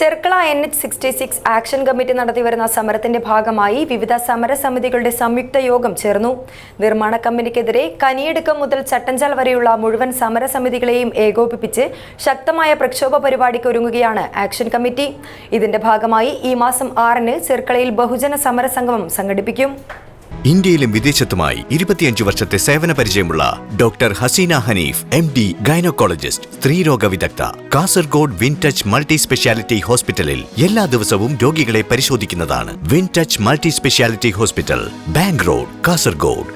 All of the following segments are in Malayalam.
Cherkala N H sixty six action committee നടത്തിവരുന്ന സമരത്തിന്റെ ഭാഗമായി വിവിധ സമരസമിതികളുടെ സംയുക്ത യോഗം ചേർന്നു. നിർമ്മാണ കമ്പനിക്കെതിരെ കനിയെടുക്കം മുതൽ ചട്ടഞ്ചാൽ വരെയുള്ള മുഴുവൻ സമര സമരസമിതികളെയും ഏകോപിപ്പിച്ച് ശക്തമായ പ്രക്ഷോഭ പരിപാടിക്ക് ഒരുങ്ങുകയാണ് ആക്ഷൻ കമ്മിറ്റി. ഇതിന്റെ ഭാഗമായി ഈ മാസം ആറിന് ചെർക്കളയിൽ ബഹുജന സമര സമരസംഗമം സംഘടിപ്പിക്കും. ഇന്ത്യയിലും വിദേശത്തുമായി ഇരുപത്തിയഞ്ച് വർഷത്തെ സേവന പരിചയമുള്ള doctor Haseena Hanif M D gynaecologist സ്ത്രീരോഗ വിദഗ്ധ Kasaragod win touch multi speciality ഹോസ്പിറ്റലിൽ എല്ലാ ദിവസവും രോഗികളെ പരിശോധിക്കുന്നതാണ് win touch multi speciality hospital bank road Kasaragod.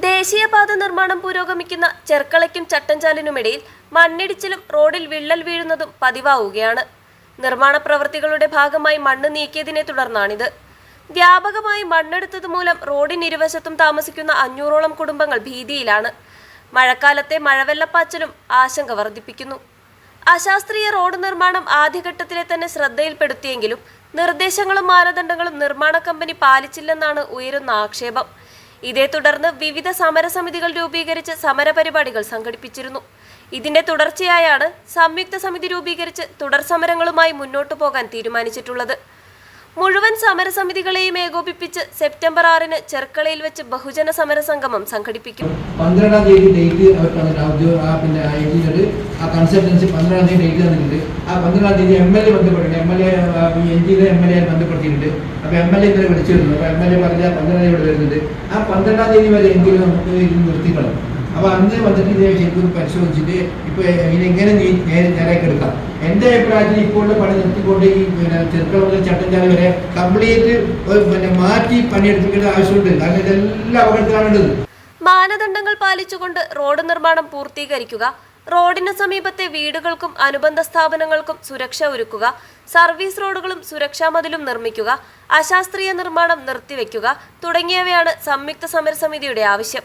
ദേശീയപാത നിർമ്മാണം പുരോഗമിക്കുന്ന ചെർക്കളയ്ക്കും ചട്ടഞ്ചാലിനുമിടയിൽ മണ്ണിടിച്ചിലും റോഡിൽ വിള്ളൽ വീഴുന്നതും പതിവാവുകയാണ്. നിർമ്മാണ പ്രവൃത്തികളുടെ ഭാഗമായി മണ്ണ് നീക്കിയതിനെ തുടർന്നാണിത്. വ്യാപകമായി മണ്ണെടുത്തതുമൂലം റോഡിനിരുവശത്തും താമസിക്കുന്ന അഞ്ഞൂറോളം കുടുംബങ്ങൾ ഭീതിയിലാണ്. മഴക്കാലത്തെ മഴവെള്ളപ്പാച്ചിലും ആശങ്ക വർദ്ധിപ്പിക്കുന്നു. അശാസ്ത്രീയ റോഡ് നിർമ്മാണം ആദ്യഘട്ടത്തിലെ തന്നെ ശ്രദ്ധയിൽപ്പെടുത്തിയെങ്കിലും നിർദ്ദേശങ്ങളും മാനദണ്ഡങ്ങളും നിർമ്മാണ കമ്പനി പാലിച്ചില്ലെന്നാണ് ഉയരുന്ന ആക്ഷേപം. ഇതേ തുടർന്ന് വിവിധ സമരസമിതികൾ രൂപീകരിച്ച് സമരപരിപാടികൾ സംഘടിപ്പിച്ചിരുന്നു. ഇതിന്റെ തുടർച്ചയായാണ് സംയുക്ത സമിതി രൂപീകരിച്ച് തുടർ സമരങ്ങളുമായി മുന്നോട്ടു പോകാൻ തീരുമാനിച്ചിട്ടുള്ളത്. മുഴുവൻ സമരസമിതികളെയും ഏകോപിപ്പിച്ച് സെപ്റ്റംബർ ആറിന് ചെർക്കളയിൽ വെച്ച് ബഹുജന സമരസംഗമം സംഘടിപ്പിക്കും. പന്ത്രണ്ടാം തീയതി ഡേറ്റ് അവർ തന്നിട്ട് ഔദ്യോഗിക ആ പിന്നെ ആ കൺസൾട്ടൻസി പന്ത്രണ്ടാം തീയതി ഡേറ്റ് തന്നിട്ടുണ്ട്. ആ പന്ത്രണ്ടാം തീയതി M L A ബന്ധപ്പെട്ടിട്ടുണ്ട്. M L A L A ബന്ധപ്പെടുത്തിയിട്ടുണ്ട്. അപ്പോൾ എം എൽ എ ഇന്നലെ വിളിച്ചിരുന്നു. അപ്പോൾ എം എൽ എ പറഞ്ഞ പന്ത്രണ്ടാം തീയതി വരുന്നുണ്ട്. ആ പന്ത്രണ്ടാം തീയതി വരെ എങ്കിലും നമുക്ക് ഇത് അപ്പോൾ അന്ന് വന്നിട്ട് ശരിക്കും പരിശോധിച്ചിട്ട് ഇപ്പോൾ ഇതിനെങ്ങനെ നീ നേരെ നേരേക്ക് എടുക്കാം? എന്റെ അഭിപ്രായത്തിൽ ഇപ്പോഴുള്ള പണി നിർത്തിക്കൊണ്ട് ഈ പിന്നെ ചെറുക്കള മുതൽ വരെ കംപ്ലീറ്റ് പിന്നെ മാറ്റി പണിയെടുപ്പിക്കേണ്ട ആവശ്യമുണ്ട്. കാരണം ഇതെല്ലാം അപകടത്തിലാണുള്ളത്. മാനദണ്ഡങ്ങൾ പാലിച്ചുകൊണ്ട് റോഡ് നിർമ്മാണം പൂർത്തീകരിക്കുക റോഡിന് സമീപത്തെ വീടുകൾക്കും അനുബന്ധ സ്ഥാപനങ്ങൾക്കും സുരക്ഷ ഒരുക്കുക സർവീസ് റോഡുകളും സുരക്ഷാ മതിലും നിർമ്മിക്കുക അശാസ്ത്രീയ നിർമ്മാണം നിർത്തിവെക്കുക തുടങ്ങിയവയാണ് സംയുക്ത സമരസമിതിയുടെ ആവശ്യം.